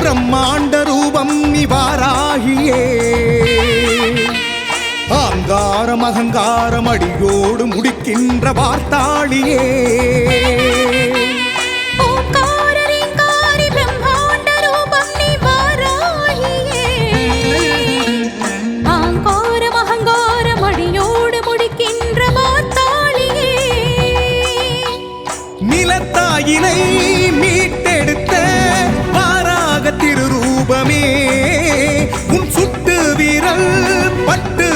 பிரம்மாண்ட ரூபம் நிவாராகியே ஆங்காரம் அகங்காரம் அடியோடு முடிக்கின்ற வார்த்தாளியே. நிலத்தாயினை மீட்டெடுத்து திருரூபமே உன் சுட்டு விரல் பட்டு